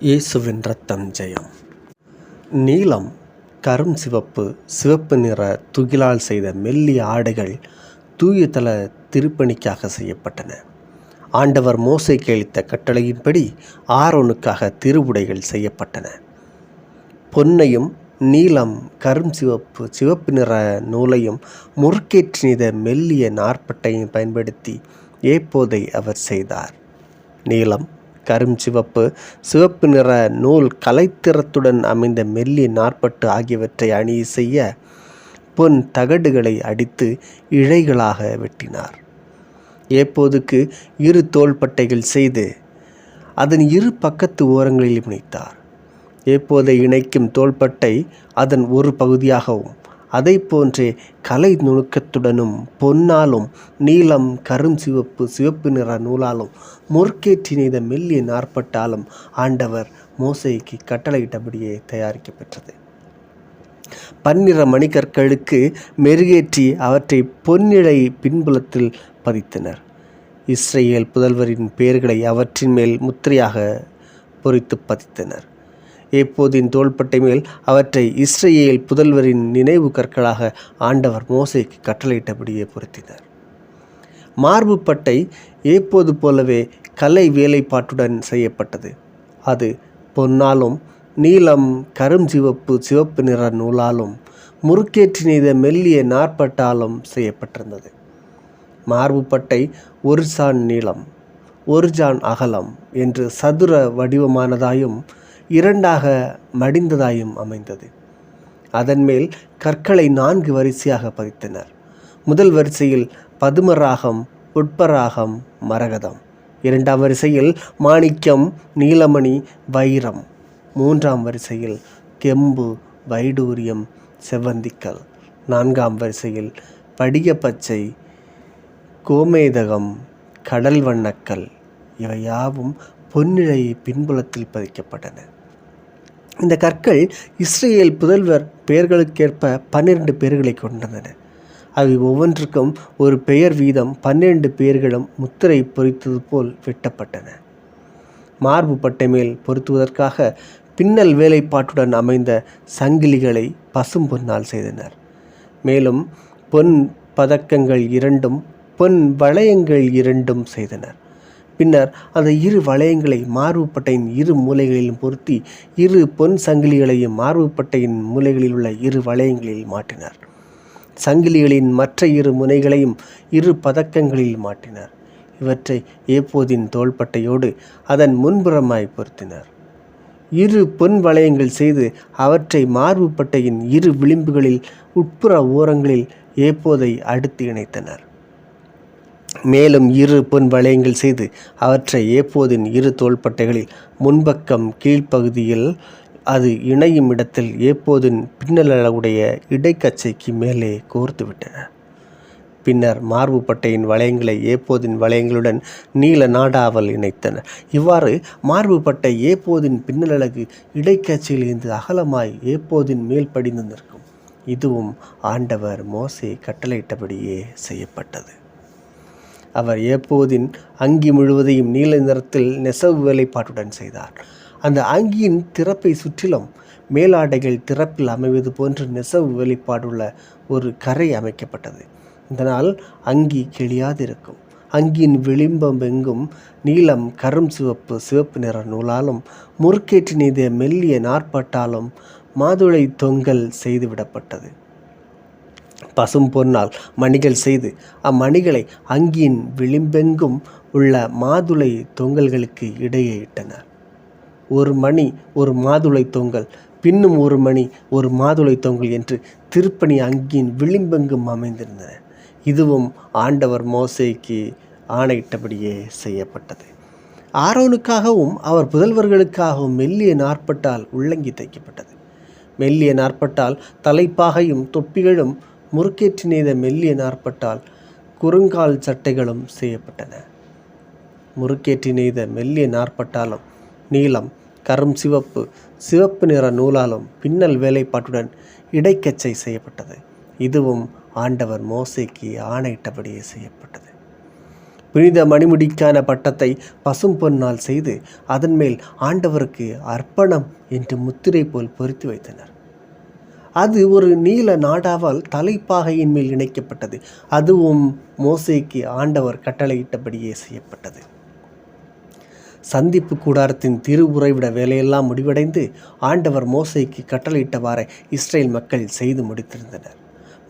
இயேசுவின் ரத்தம் ஜெயம். நீலம் கரும் சிவப்பு சிவப்பு நிற துகிலால் செய்த மெல்லிய ஆடைகள் தூயதல திருப்பணிக்காக செய்யப்பட்டன. ஆண்டவர் மோசைக்கு அளித்த கட்டளையின்படி ஆரோனுக்காக திருவுடைகள் செய்யப்பட்டன. பொன்னையும் நீலம் கரும் சிவப்பு சிவப்பு நிற நூலையும் முறுக்கேற்றி நெய்த மெல்லிய நாற்பட்டையும் பயன்படுத்தி ஏப்போதை அவர் செய்தார். நீலம் கரும் சிவப்பு சிவப்பு நிற நூல் கலைத்திறத்துடன் அமைந்த மெல்லிய நாற்பட்டு ஆகியவற்றை அணி செய்ய பொன் தகடுகளை அடித்து இழைகளாக வெட்டினார். ஏப்போதுக்கு இரு தோள்பட்டைகள் செய்து அதன் இரு பக்கத்து ஓரங்களில் இணைத்தார். ஏப்போதை இணைக்கும் தோள்பட்டை அதன் ஒரு பகுதியாகவும் அதை போன்றே கலை நுணுக்கத்துடனும் பொன்னாலும் நீலம் கரும் சிவப்பு சிவப்பு நிற நூலாலும் முற்கேற்றி நெய்த மெல்லிய நாற்பட்டாலும் ஆண்டவர் மோசைக்கு கட்டளையிட்டபடியே தயாரிக்கப்பெற்றது பன்னிற மணிக்கற்களுக்கு மெருகேற்றி அவற்றை பொன்னிழை பின்புலத்தில் பதித்தனர். இஸ்ரேல் புதல்வரின் பெயர்களை அவற்றின் மேல் முத்திரையாக பொறித்து பதித்தனர். எப்போதின் தோள்பட்டை மேல் அவற்றை இஸ்ரேல் புதல்வரின் நினைவு கற்களாக ஆண்டவர் மோசைக்கு கட்டளையிட்டபடியே பொருத்தினர். மார்பு பட்டை போலவே கலை வேலைப்பாட்டுடன் செய்யப்பட்டது. அது பொன்னாலும் நீலம் கரும் சிவப்பு சிவப்பு நிற நூலாலும் முறுக்கேற்றி நெய்த மெல்லிய நாற்பட்டாலும் செய்யப்பட்டிருந்தது. மார்புப்பட்டை ஒரு சான் நீளம் ஒரு ஜான் அகலம் என்று சதுர வடிவமானதாயும் இரண்டாக மடிந்ததாயும் அமைந்தது. அதன்மேல் கற்களை நான்கு வரிசையாக பதித்தனர். முதல் வரிசையில் பதுமராகம் உட்பராகம் மரகதம். இரண்டாம் வரிசையில் மாணிக்கம் நீலமணி வைரம். மூன்றாம் வரிசையில் கெம்பு வைடூரியம் செவ்வந்திக்கல். நான்காம் வரிசையில் படிகப்பச்சை கோமேதகம் கடல் வண்ணக்கல் இவை யாவும் பின்புலத்தில் பதிக்கப்பட்டன. இந்த கற்கள் இஸ்ரேல் புதல்வர் பெயர்களுக்கேற்ப பன்னிரண்டு பெயர்களை கொண்டிருந்தன அவை ஒவ்வொன்றுக்கும் ஒரு பெயர் வீதம் பன்னிரண்டு பெயர்களும் முத்திரை பொறித்தது போல் வெட்டப்பட்டன. மார்பு பட்டை மேல் பொருத்துவதற்காக பின்னல் வேலைப்பாட்டுடன் அமைந்த சங்கிலிகளை பசும் பொன்னால் செய்தனர். மேலும் பொன் பதக்கங்கள் இரண்டும் பொன் வளையங்கள் இரண்டும் செய்தனர். பின்னர் அந்த இரு வளையங்களை மார்புப்பட்டையின் இரு மூலைகளிலும் பொருத்தி இரு பொன் சங்கிலிகளையும் மார்புப்பட்டையின் மூலைகளில் உள்ள இரு வளையங்களில் மாட்டினர் சங்கிலிகளின் மற்ற இரு முனைகளையும் இரு பதக்கங்களில் மாட்டினர் இவற்றை ஏப்போதின் தோள்பட்டையோடு அதன் முன்புறமாய் பொருத்தினர். இரு பொன் வளையங்கள் செய்து அவற்றை மார்புப்பட்டையின் இரு விளிம்புகளில் உட்புற ஓரங்களில் ஏப்போதை அடுத்து இணைத்தனர். மேலும் இரு பொன் வளையங்கள் செய்து அவற்றை ஏப்போதின் இரு தோள்பட்டைகளில். முன்பக்கம் கீழ்ப்பகுதியில் அது இணையும் இடத்தில் ஏப்போதின் பின்னலளவுடைய இடைக்கச்சைக்கு மேலே கோர்த்துவிட்டன. பின்னர் மார்பு பட்டையின் வளையங்களை ஏப்போதின் வளையங்களுடன் நீல நாடாவல் இணைத்தனர் இவ்வாறு மார்பு பட்டை ஏப்போதின் பின்னலழகு இடைக்கச்சையிலிருந்து அகலமாய் ஏப்போதின் மேல் படிந்து நிற்கும். இதுவும் ஆண்டவர் மோசை கட்டளையிட்டபடியே செய்யப்பட்டது. அவர் ஏப்போதின் அங்கி முழுவதையும் நீல நிறத்தில் நெசவு வேலைப்பாட்டுடன் செய்தார். அந்த அங்கியின் திறப்பை சுற்றிலும் மேலாடைகள் திறப்பில் அமைவது போன்று நெசவு வேலைப்பாடுள்ள ஒரு கரை அமைக்கப்பட்டது. இதனால் அங்கி கிழியாதிருக்கும். அங்கியின் விளிம்பம் எங்கும் நீலம் கரும் சிவப்பு சிவப்பு நிற நூலாலும் முறுக்கேற்றி நீத மெல்லிய நாற்பட்டாலும் மாதுளை தொங்கல் செய்துவிடப்பட்டது. பசும் பொன்னால் மணிகள் செய்து அம்மணிகளை அங்கியின் விளிம்பெங்கும் உள்ள மாதுளை தொங்கல்களுக்கு இடையே இட்டனர். ஒரு மணி ஒரு மாதுளை தொங்கல் பின்னும் ஒரு மணி ஒரு மாதுளை தொங்கல் என்று திருப்பணி அங்கியின் விளிம்பெங்கும் அமைந்திருந்தன. இதுவும் ஆண்டவர் மோசைக்கு ஆணையிட்டபடியே செய்யப்பட்டது. ஆரோனுக்காகவும் அவர் புதல்வர்களுக்காகவும் மெல்லிய நாற்பட்டால் உள்ளங்கி தைக்கப்பட்டது மெல்லிய நாற்பட்டால் தலைப்பாகையும் தொப்பிகளும் முறுக்கேற்றி நெய்த மெல்லிய நாற்பட்டால் குறுங்கால் சட்டைகளும் செய்யப்பட்டன. முறுக்கேற்றி நெய்த மெல்லிய நாற்பட்டாலும் நீலம் கரும் சிவப்பு சிவப்பு நிற நூலாலும் பின்னல் வேலைப்பாட்டுடன் இடைக்கச்சை செய்யப்பட்டது. இதுவும் ஆண்டவர் மோசைக்கு ஆணையிட்டபடியே செய்யப்பட்டது. புனித மணிமுடிக்கான பட்டத்தை பசும் பொன்னால் செய்து அதன் மேல் ஆண்டவருக்கு அர்ப்பணம் என்று முத்திரை போல் பொருத்தி வைத்தனர். அது ஒரு நீல நாடாவால் தலைப்பாகையின் மேல் இணைக்கப்பட்டது. அதுவும் மோசைக்கு ஆண்டவர் கட்டளையிட்டபடியே செய்யப்பட்டது. சந்திப்பு கூடாரத்தின் திரு உறைவிட வேலையெல்லாம் முடிவடைந்து ஆண்டவர் மோசைக்கு கட்டளையிட்டவாறு இஸ்ரேல் மக்கள் செய்து முடித்திருந்தனர்.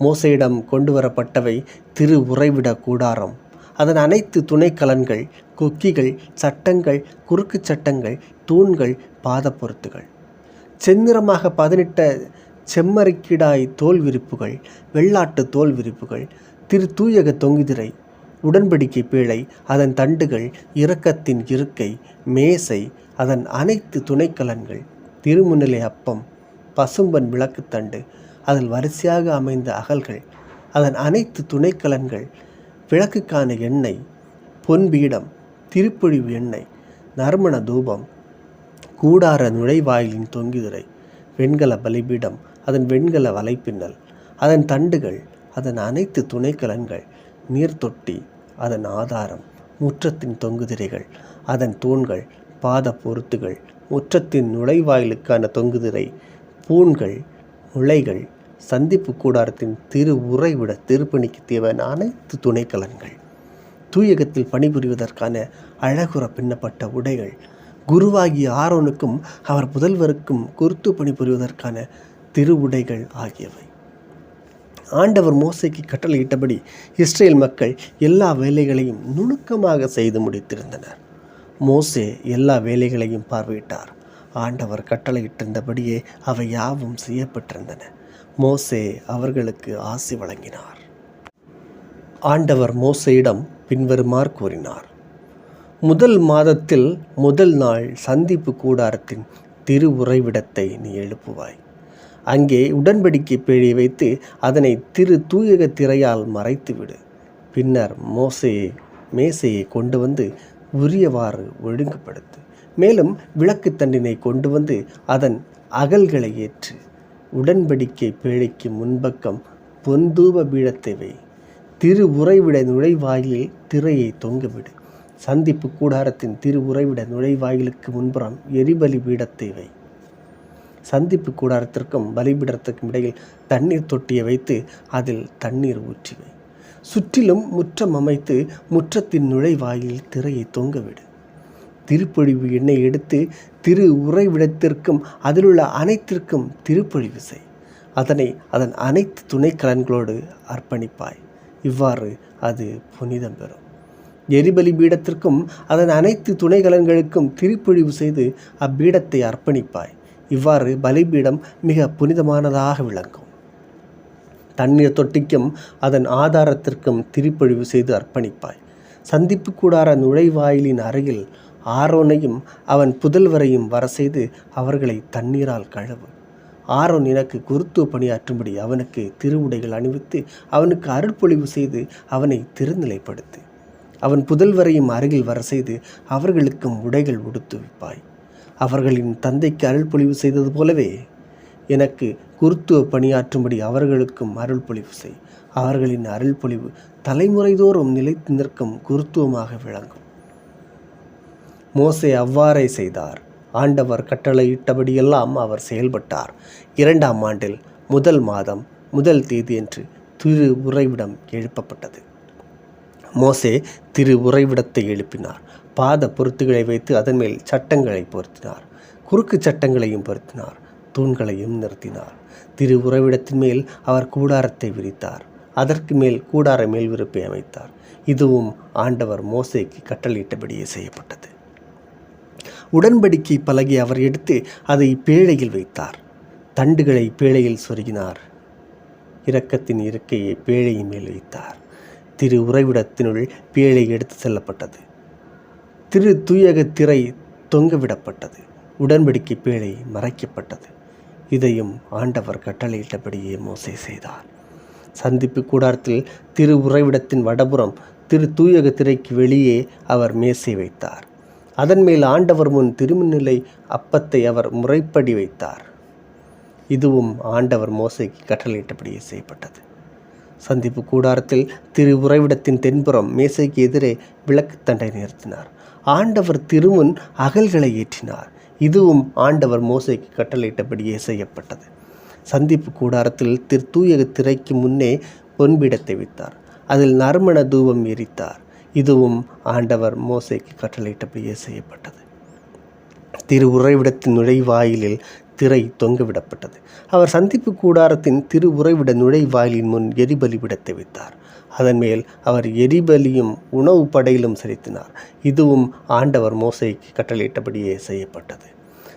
மோசையிடம் கொண்டு வரப்பட்டவை திரு உறைவிட கூடாரம். அதன் அனைத்து துணைக்கலன்கள் கொக்கிகள் சட்டங்கள் குறுக்கு சட்டங்கள் தூண்கள் பாதப்பொருத்துகள் செந்நிறமாக பதினெட்ட செம்மறிக்கிடாய் தோல் விரிப்புகள் வெள்ளாட்டு தோல் விரிப்புகள் திரு தூயக தொங்குதிரை உடன்படிக்கை பீழை அதன் தண்டுகள் இரக்கத்தின் இருக்கை மேசை அதன் அனைத்து துணைக்கலன்கள் திருமுன்னிலை அப்பம் பசும்பன் விளக்குத்தண்டு அதில் வரிசையாக அமைந்த அகல்கள் அதன் அனைத்து துணைக்கலன்கள் விளக்குக்கான எண்ணெய் பொன்பீடம் திருப்பொழிவு எண்ணெய் நறுமண தூபம் கூடார நுழைவாயிலின் தொங்குதிரை வெண்கல பலிபீடம் அதன் வெண்கல வலைப்பின்னல் அதன் தண்டுகள் அதன் அனைத்து துணைக்கலன்கள் நீர்த்தொட்டி அதன் ஆதாரம் முற்றத்தின் தொங்குதிரைகள் அதன் தூண்கள் பாத பொருத்துகள் முற்றத்தின் நுழைவாயிலுக்கான தொங்குதிரை பூண்கள் முளைகள் சந்திப்பு கூடாரத்தின் திரு உறைவிட திருப்பணிக்கு தேவையான அனைத்து துணைக்கலன்கள். தூயகத்தில் பணிபுரிவதற்கான அழகுற பின்னப்பட்ட உடைகள். குருவாகிய ஆரோனுக்கும் அவர் புதல்வருக்கும் குருத்து பணிபுரிவதற்கான திருவுடைகள் ஆகியவை. ஆண்டவர் மோசைக்கு கட்டளையிட்டபடி இஸ்ரேல் மக்கள் எல்லா வேலைகளையும் நுணுக்கமாக செய்து முடித்திருந்தனர். மோசே எல்லா வேலைகளையும் பார்வையிட்டார். ஆண்டவர் கட்டளையிட்டிருந்தபடியே அவை யாவும் செய்யப்பட்டிருந்தன. மோசே அவர்களுக்கு ஆசி வழங்கினார். ஆண்டவர் மோசையிடம் பின்வருமாறு கூறினார். முதல் மாதத்தில் முதல் நாள் சந்திப்பு கூடாரத்தின் திரு உறைவிடத்தை நீ எழுப்புவாய். அங்கே உடன்படிக்கை பேழி வைத்து அதனை திரு தூயக திரையால் மறைத்துவிடு. பின்னர் மோசையை மேசையை கொண்டு வந்து உரியவாறு ஒழுங்குபடுத்து. மேலும் விளக்கு தண்டினை கொண்டு வந்து அதன் அகல்களை ஏற்று. உடன்படிக்கை பேழைக்கு முன்பக்கம் பொந்தூப பீடத்தை வை. திரு உறைவிட நுழைவாயிலில் திரையை தொங்கவிடு. சந்திப்பு கூடாரத்தின் திரு உறைவிட நுழைவாயிலுக்கு முன்புறம் எரிபலி பீடத்தை வை. சந்திப்பு கூடாரத்திற்கும் பலிபீடத்திற்கும் இடையில் தண்ணீர் தொட்டியை வைத்து அதில் தண்ணீர் ஊற்றிவை சுற்றிலும் முற்றம் அமைத்து முற்றத்தின் நுழைவாயில் திரையை தொங்கவிடு. திருப்பொழிவு எண்ணெய் எடுத்து திரு உறைவிடத்திற்கும் அதிலுள்ள அனைத்திற்கும் திருப்பொழிவு செய். அதனை அதன் அனைத்து துணைக்கலன்களோடு அர்ப்பணிப்பாய். இவ்வாறு அது புனிதம் பெறும். எரிபலி பீடத்திற்கும் அதன் அனைத்து துணைக்கலன்களுக்கும் திருப்பொழிவு செய்து அப்பீடத்தை அர்ப்பணிப்பாய். இவ்வாறு பலிபீடம் மிக புனிதமானதாக விளங்கும். தண்ணீர் தொட்டிக்கும் அதன் ஆதாரத்திற்கும் திருப்பொழிவு செய்து அர்ப்பணிப்பாய். சந்திப்பு கூடார நுழைவாயிலின் அருகில் ஆரோனையும் அவன் புதல்வரையும் வர செய்து அவர்களை தண்ணீரால் கழுவு. ஆரோன் எனக்கு குருத்துவ பணியாற்றும்படி அவனுக்கு திருவுடைகள் அணிவித்து அவனுக்கு அருள்பொழிவு செய்து அவனை திருநிலைப்படுத்து. அவன் புதல்வரையும் அருகில் வர செய்து அவர்களுக்கும் உடைகள் உடுத்துவிப்பாய். வைப்பாய் அவர்களின் தந்தைக்கு அருள் பொழிவு செய்தது போலவே எனக்கு குருத்துவ பணியாற்றும்படி அவர்களுக்கும் அருள் பொழிவு செய். அவர்களின் அருள் பொழிவு தலைமுறைதோறும் நிலைத்து நிற்கும் குருத்துவமாக விளங்கும். மோசே அவ்வாறே செய்தார். ஆண்டவர் கட்டளையிட்டபடியெல்லாம் அவர் செயல்பட்டார். இரண்டாம் ஆண்டில் முதல் மாதம் முதல் தேதி என்று திரு உறைவிடம் எழுப்பப்பட்டது. மோசே திரு உறைவிடத்தை எழுப்பினார். பாத பொருத்துகளை வைத்து அதன் மேல் சட்டங்களை பொருத்தினார். குறுக்கு சட்டங்களையும் பொருத்தினார். தூண்களையும் நிறுத்தினார். திரு உறைவிடத்தின் மேல் அவர் கூடாரத்தை விரித்தார். அதற்கு மேல் கூடார மேல் விருப்பை அமைத்தார். இதுவும் ஆண்டவர் மோசைக்கு கட்டளையிட்டபடியே செய்யப்பட்டது. உடன்படிக்கை பலகை அவர் எடுத்து அதை பேழையில் வைத்தார். தண்டுகளை பேழையில் சொருகினார். இரக்கத்தின் இருக்கையை பேழையின் மேல் வைத்தார். திரு உறைவிடத்தினுள் பேழை எடுத்து செல்லப்பட்டது. திரு தூயக திரை தொங்கவிடப்பட்டது. உடன்படிக்கை பேழை மறைக்கப்பட்டது. இதையும் ஆண்டவர் கட்டளையிட்டபடியே மோசை செய்தார். சந்திப்பு கூடாரத்தில் திரு உறைவிடத்தின் வடபுறம் திரு தூயக திரைக்கு வெளியே அவர் மேசை வைத்தார். அதன் மேல் ஆண்டவர் முன் திருமநிலை அப்பத்தை அவர் முறைப்படி வைத்தார். இதுவும் ஆண்டவர் மோசைக்கு கட்டளையிட்டபடியே செய்யப்பட்டது. சந்திப்பு கூடாரத்தில் திரு உறைவிடத்தின் தென்புறம் மேசைக்கு எதிரே விளக்கு தண்டை நிறுத்தினார். ஆண்டவர் திருமுன் அகல்களை ஏற்றினார். இதுவும் ஆண்டவர் மோசைக்கு கட்டளையிட்டபடியே செய்யப்பட்டது சந்திப்பு கூடாரத்தில் திரு தூய திரைக்கு முன்னே பொன்பிடத்தை வைத்தார் அதில் நறுமண தூபம் எரித்தார். இதுவும் ஆண்டவர் மோசைக்கு கட்டளையிட்டபடியே செய்யப்பட்டது திரு உறைவிடத்தின் நுழைவாயிலில் திரை தொங்கவிடப்பட்டது. அவர் சந்திப்பு கூடாரத்தின் திரு உறைவிட நுழைவாயிலின் முன் எரிபலி விடத்தை வைத்தார். அதன் மேல் அவர் எரிபலியும் உணவு படையிலும் செலுத்தினார். இதுவும் ஆண்டவர் மோசைக்கு கட்டளையிட்டபடியே செய்யப்பட்டது.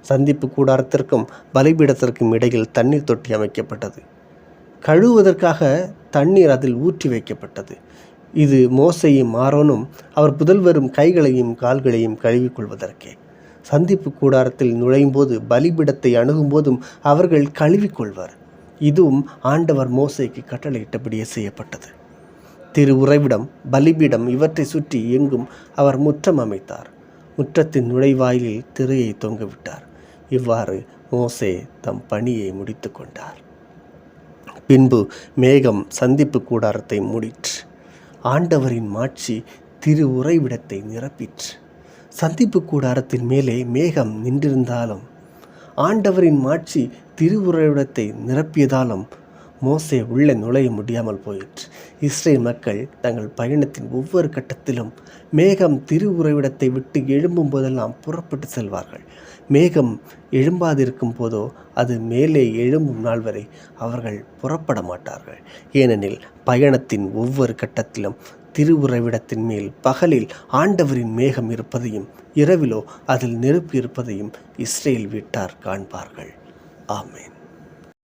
சந்திப்பு கூடாரத்திற்கும் பலிபீடத்திற்கும் இடையில் தண்ணீர் தொட்டி அமைக்கப்பட்டது. கழுவுவதற்காக தண்ணீர் அதில் ஊற்றி வைக்கப்பட்டது. இது மோசையும் ஆரோனும் அவர் புதல்வரும் கைகளையும் கால்களையும் கழுவிக்கொள்வதற்கே சந்திப்பு கூடாரத்தில் நுழையும்போது பலிபிடத்தை அணுகும்போதும் அவர்கள் கழுவிக்கொள்வர். இதுவும் ஆண்டவர் மோசைக்கு கட்டளையிட்டபடியே செய்யப்பட்டது. திரு உறைவிடம் பலிபீடம் இவற்றை சுற்றி எங்கும் அவர் முற்றம் அமைத்தார். முற்றத்தின் நுழைவாயிலில் திரையை தொங்கவிட்டார். இவ்வாறு மோசே தம் பணியை முடித்து கொண்டார். பின்பு மேகம் சந்திப்பு கூடாரத்தை மூடிற்று. ஆண்டவரின் மாட்சி திரு உறைவிடத்தை நிரப்பிற்று. சந்திப்பு கூடாரத்தின் மேலே மேகம் நின்றிருந்தாலும் ஆண்டவரின் மாட்சி திரு நிரப்பியதாலும் மோசே உள்ளே நுழைய முடியாமல் போயிற்று. இஸ்ரேல் மக்கள் தங்கள் பயணத்தின் ஒவ்வொரு கட்டத்திலும் மேகம் திரு உறைவிடத்தை விட்டு எழும்பும் போதெல்லாம் புறப்பட்டு செல்வார்கள். மேகம் எழும்பாதிருக்கும் போதோ அது மேலே எழும்பும் நாள் வரை அவர்கள் புறப்பட மாட்டார்கள். ஏனெனில் பயணத்தின் ஒவ்வொரு கட்டத்திலும் திருவுறைவிடத்தின் மேல் பகலில் ஆண்டவரின் மேகம் இருப்பதையும் இரவிலோ அதில் நெருப்பு இருப்பதையும் இஸ்ரேல் வீட்டார் காண்பார்கள். ஆமேன்.